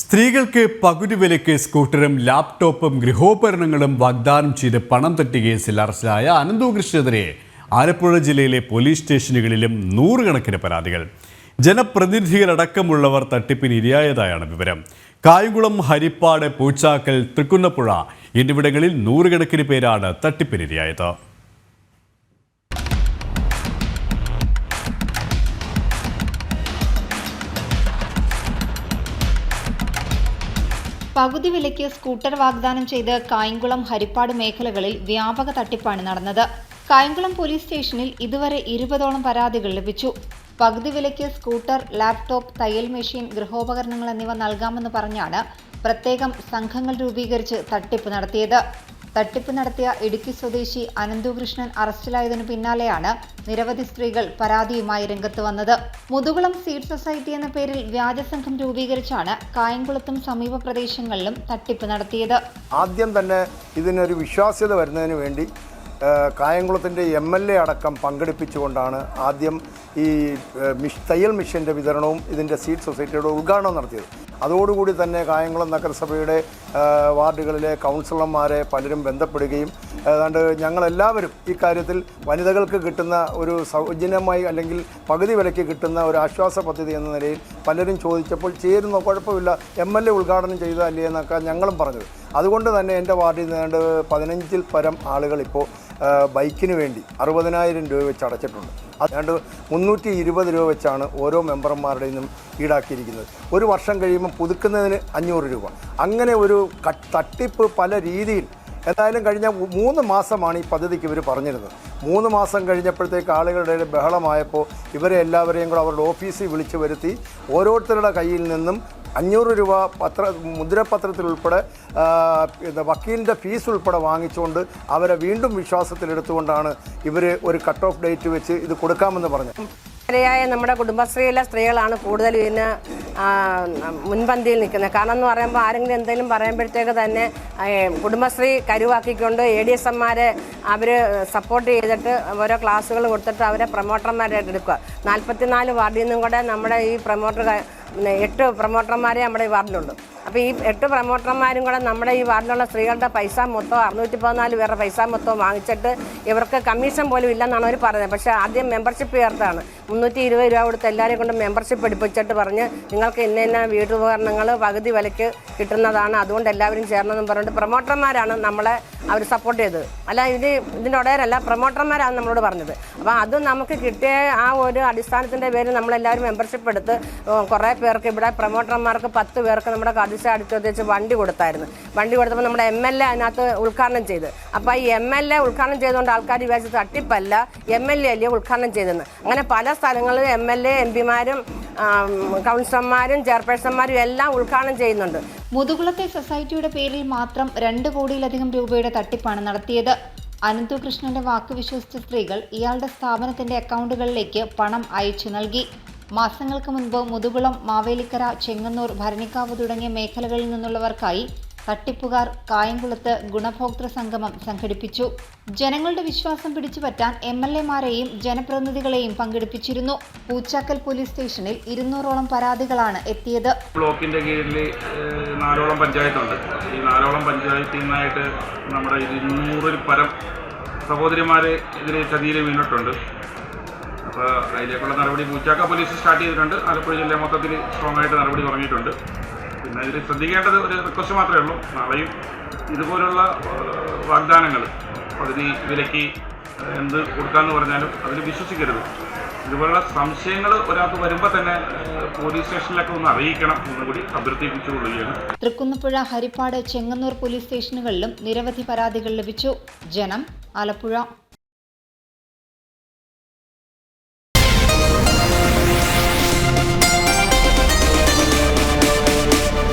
സ്ത്രീകൾക്ക് പകുതി വിലയ്ക്ക് സ്കൂട്ടറും ലാപ്ടോപ്പും ഗൃഹോപകരണങ്ങളും വാഗ്ദാനം ചെയ്ത് പണം തട്ടി കേസിൽ അറസ്റ്റിലായ അനന്തു കൃഷ്ണനെതിരെ ആലപ്പുഴ ജില്ലയിലെ പോലീസ് സ്റ്റേഷനുകളിലും നൂറുകണക്കിന് പരാതികൾ. ജനപ്രതിനിധികളടക്കമുള്ളവർ തട്ടിപ്പിന് ഇരയായതായാണ് വിവരം. കായംകുളം ഹരിപ്പാട് പൂച്ചാക്കൽ തൃക്കുന്നപ്പുഴ എന്നിവിടങ്ങളിൽ നൂറുകണക്കിന് പേരാണ് തട്ടിപ്പിനിരയായത്. പകുതി വിലയ്ക്ക് സ്കൂട്ടർ വാഗ്ദാനം ചെയ്ത് കായംകുളം ഹരിപ്പാട് മേഖലകളിൽ വ്യാപക തട്ടിപ്പാണ് നടന്നത്. കായംകുളം പോലീസ് സ്റ്റേഷനിൽ ഇതുവരെ ഇരുപതോളം പരാതികൾ ലഭിച്ചു. പകുതി വിലയ്ക്ക് സ്കൂട്ടർ ലാപ്ടോപ്പ് തയ്യൽ മെഷീൻ ഗൃഹോപകരണങ്ങൾ എന്നിവ നൽകാമെന്ന് പറഞ്ഞാണ് പ്രത്യേകം സംഘങ്ങൾ രൂപീകരിച്ച് തട്ടിപ്പ് നടത്തിയത്. തട്ടിപ്പ് നടത്തിയ ഇടുക്കി സ്വദേശി അനന്തുകൃഷ്ണൻ അറസ്റ്റിലായതിനു പിന്നാലെയാണ് നിരവധി സ്ത്രീകൾ പരാതിയുമായി രംഗത്ത് വന്നത്. മുതുകുളം സീഡ് സൊസൈറ്റി എന്ന പേരിൽ വ്യാജസംഘം രൂപീകരിച്ചാണ് കായംകുളത്തും സമീപ പ്രദേശങ്ങളിലും തട്ടിപ്പ് നടത്തിയത്. ആദ്യം തന്നെ ഇതിനൊരു വിശ്വാസ്യത വരുന്നതിന് വേണ്ടി കായംകുളത്തിന്റെ എം എൽ എ അടക്കം പങ്കെടുപ്പിച്ചുകൊണ്ടാണ് ആദ്യം ഈ മിഷ് തയ്യൽ മിഷന്റെ വിതരണവും ഇതിന്റെ സീഡ് സൊസൈറ്റിയുടെ ഉദ്ഘാടനം നടത്തിയത്. അതോടുകൂടി തന്നെ കായംകുളം നഗരസഭയുടെ വാർഡുകളിലെ കൗൺസിലർമാരെ പലരും ബന്ധപ്പെടുകയും ഏതാണ്ട് ഞങ്ങളെല്ലാവരും ഈ കാര്യത്തിൽ വനിതകൾക്ക് കിട്ടുന്ന ഒരു സൗജന്യമായി അല്ലെങ്കിൽ പകുതി വിലയ്ക്ക് കിട്ടുന്ന ഒരു ആശ്വാസ പദ്ധതി എന്ന നിലയിൽ പലരും ചോദിച്ചപ്പോൾ ചേരുന്ന കുഴപ്പമില്ല എം എൽ എ ഉദ്ഘാടനം ചെയ്തതല്ലേ എന്നൊക്കെ ഞങ്ങളും പറഞ്ഞത്. അതുകൊണ്ട് തന്നെ എന്റെ വാർഡിൽ നിന്ന് പതിനഞ്ചിൽ പരം ആളുകൾ ഇപ്പോൾ ബൈക്കിന് വേണ്ടി അറുപതിനായിരം രൂപ വെച്ച് അടച്ചിട്ടുണ്ട്. അതുകൊണ്ട് മുന്നൂറ്റി ഇരുപത് രൂപ വെച്ചാണ് ഓരോ മെമ്പർമാരുടെ നിന്നും ഈടാക്കിയിരിക്കുന്നത്. ഒരു വർഷം കഴിയുമ്പോൾ പുതുക്കുന്നതിന് അഞ്ഞൂറ് രൂപ. അങ്ങനെ ഒരു തട്ടിപ്പ് പല രീതിയിൽ എന്തായാലും കഴിഞ്ഞ മൂന്ന് മാസമാണ് ഈ പദ്ധതിക്ക് ഇവർ പറഞ്ഞിരുന്നത്. മൂന്ന് മാസം കഴിഞ്ഞപ്പോഴത്തേക്ക് ആളുകളുടെ ബഹളമായപ്പോൾ ഇവരെ എല്ലാവരെയും കൂടെ അവരുടെ ഓഫീസിൽ വിളിച്ചു വരുത്തി ഓരോരുത്തരുടെ കയ്യിൽ നിന്നും അഞ്ഞൂറ് രൂപ പത്ര മുദ്രപത്രത്തിൽ ഉൾപ്പെടെ വക്കീലിന്റെ ഫീസ് ഉൾപ്പെടെ വാങ്ങിച്ചുകൊണ്ട് അവരെ വീണ്ടും വിശ്വാസത്തിലെടുത്തുകൊണ്ടാണ് ഇവർ ഒരു കട്ട് ഓഫ് ഡേറ്റ് വെച്ച് ഇത് കൊടുക്കാമെന്ന് പറഞ്ഞു ായ നമ്മുടെ കുടുംബശ്രീയിലെ സ്ത്രീകളാണ് കൂടുതൽ ഇതിന് മുൻപന്തിയിൽ നിൽക്കുന്നത്. കാരണം എന്ന് പറയുമ്പോൾ ആരെങ്കിലും എന്തെങ്കിലും പറയുമ്പോഴത്തേക്ക് തന്നെ കുടുംബശ്രീ കരുവാക്കിക്കൊണ്ട് എ ഡി എസ് എമ്മാരെ അവർ സപ്പോർട്ട് ചെയ്തിട്ട് ഓരോ ക്ലാസ്സുകൾ കൊടുത്തിട്ട് അവരെ പ്രൊമോട്ടർമാരായിട്ട് എടുക്കുക. നാൽപ്പത്തിനാല് വാർഡിൽ നിന്നും കൂടെ നമ്മുടെ ഈ പ്രൊമോട്ടർ എട്ട് പ്രൊമോട്ടർമാരെ നമ്മുടെ ഈ വാർഡിലുണ്ട്. അപ്പോൾ ഈ എട്ട് പ്രൊമോട്ടർമാരും കൂടെ നമ്മുടെ ഈ വാർഡിലുള്ള സ്ത്രീകളുടെ പൈസ മൊത്തം അറുന്നൂറ്റി പതിനാല് പേരുടെ പൈസ മൊത്തം വാങ്ങിച്ചിട്ട് ഇവർക്ക് കമ്മീഷൻ പോലും ഇല്ലെന്നാണ് അവർ പറഞ്ഞത് പക്ഷേ ആദ്യം മെമ്പർഷിപ്പ് ചേർത്താണ് മുന്നൂറ്റി ഇരുപത് രൂപ കൊടുത്ത് എല്ലാവരെയും കൊണ്ട് മെമ്പർഷിപ്പ് എടുപ്പിച്ചിട്ട് പറഞ്ഞ് നിങ്ങൾക്ക് ഇന്ന ഇന്ന വീട്ടുപകരണങ്ങൾ പകുതി വിലയ്ക്ക് കിട്ടുന്നതാണ്. അതുകൊണ്ട് എല്ലാവരും ചേർന്നതെന്ന് പറഞ്ഞിട്ട് പ്രൊമോട്ടർമാരാണ് നമ്മളെ അവർ സപ്പോർട്ട് ചെയ്തത് അല്ല ഇത് ഇതിന്റെ ഉടയരല്ല പ്രൊമോട്ടർമാരാണ് നമ്മളോട് പറഞ്ഞത്. അപ്പോൾ അത് നമുക്ക് കിട്ടിയ ആ ഒരു അടിസ്ഥാനത്തിന്റെ പേരിൽ നമ്മളെല്ലാവരും മെമ്പർഷിപ്പ് എടുത്ത് കുറേ പേർക്ക് ഇവിടെ പ്രൊമോട്ടർമാർക്ക് പത്ത് പേർക്ക് നമ്മുടെ കദിശ അടുത്ത് വെച്ച് വണ്ടി കൊടുത്തായിരുന്നു. വണ്ടി കൊടുത്തപ്പോൾ നമ്മുടെ എം എൽ എ അതിനകത്ത് ഉദ്ഘാടനം ചെയ്ത്. അപ്പോൾ ഈ എം എൽ എ ഉദ്ഘാടനം ചെയ്തുകൊണ്ട് ആൾക്കാർ വിചാരിച്ച തട്ടിപ്പല്ല എം എൽ എ അല്ലേ ഉദ്ഘാടനം ചെയ്തെന്ന് അങ്ങനെ പല സ്ഥലങ്ങളിലും എം എൽ എ എം പിമാരും കൗൺസിലർമാരും ചെയർപേഴ്സന്മാരും എല്ലാം ഉദ്ഘാടനം ചെയ്യുന്നുണ്ട്. മുതുകുളത്തെ സൊസൈറ്റിയുടെ പേരിൽ മാത്രം രണ്ട് കോടിയിലധികം രൂപയുടെ തട്ടിപ്പാണ് നടത്തിയത്. അനന്തുകൃഷ്ണന്റെ വാക്ക് വിശ്വസിച്ച സ്ത്രീകൾ ഇയാളുടെ സ്ഥാപനത്തിന്റെ അക്കൗണ്ടുകളിലേക്ക് പണം അയച്ചു നൽകി. മാസങ്ങൾക്ക് മുൻപ് മുതുകുളം മാവേലിക്കര ചെങ്ങന്നൂർ ഭരണിക്കാവ് തുടങ്ങിയ മേഖലകളിൽ നിന്നുള്ളവർക്കായി തട്ടിപ്പുകാർ കായംകുളത്ത് ഗുണഭോക്തൃ സംഗമം സംഘടിപ്പിച്ചു. ജനങ്ങളുടെ വിശ്വാസം പിടിച്ചുപറ്റാൻ എം എൽ എമാരെയും ജനപ്രതിനിധികളെയും പങ്കെടുപ്പിച്ചിരുന്നു. പൂച്ചാക്കൽ പോലീസ് സ്റ്റേഷനിൽ ഇരുന്നൂറോളം പരാതികളാണ് എത്തിയത്. ബ്ലോക്കിന്റെ കീഴിൽ നാലോളം പഞ്ചായത്തുണ്ട്. ഈ നാലോളം പഞ്ചായത്തിൽ നിന്നായിട്ട് നമ്മുടെ ഇരുന്നൂറിൽ പരം സഹോദരിമാരെ ഇതിൽ ചതിയിൽ വീണിട്ടുണ്ട്. അപ്പോൾ അതിലേക്കുള്ള നടപടി പൂച്ചാക്ക പോലീസ് സ്റ്റാർട്ട് ചെയ്തിട്ടുണ്ട്. ആലപ്പുഴ ജില്ല മൊത്തത്തിൽ സ്ട്രോങ് ആയിട്ട് നടപടി തുടങ്ങിയിട്ടുണ്ട്. പിന്നെ ഇതിൽ ശ്രദ്ധിക്കേണ്ടത് ഒരു റിക്വസ്റ്റ് മാത്രമേ ഉള്ളൂ. നാളെയും ഇതുപോലുള്ള വാഗ്ദാനങ്ങൾ പകുതി വിലയ്ക്ക് എന്ത് കൊടുക്കാമെന്ന് പറഞ്ഞാലും അതിൽ വിശ്വസിക്കരുത്. ഇതുപോലുള്ള സംശയങ്ങൾ ഒരാൾക്ക് വരുമ്പോൾ തന്നെ പോലീസ് സ്റ്റേഷനിലൊക്കെ ഒന്ന് അറിയിക്കണം എന്നുകൂടി അഭ്യർത്ഥിപ്പിച്ചുകൊള്ളുകയാണ്. തൃക്കുന്നപ്പുഴ ഹരിപ്പാട് ചെങ്ങന്നൂർ പോലീസ് സ്റ്റേഷനുകളിലും നിരവധി പരാതികൾ ലഭിച്ചു. ജനം ആലപ്പുഴ.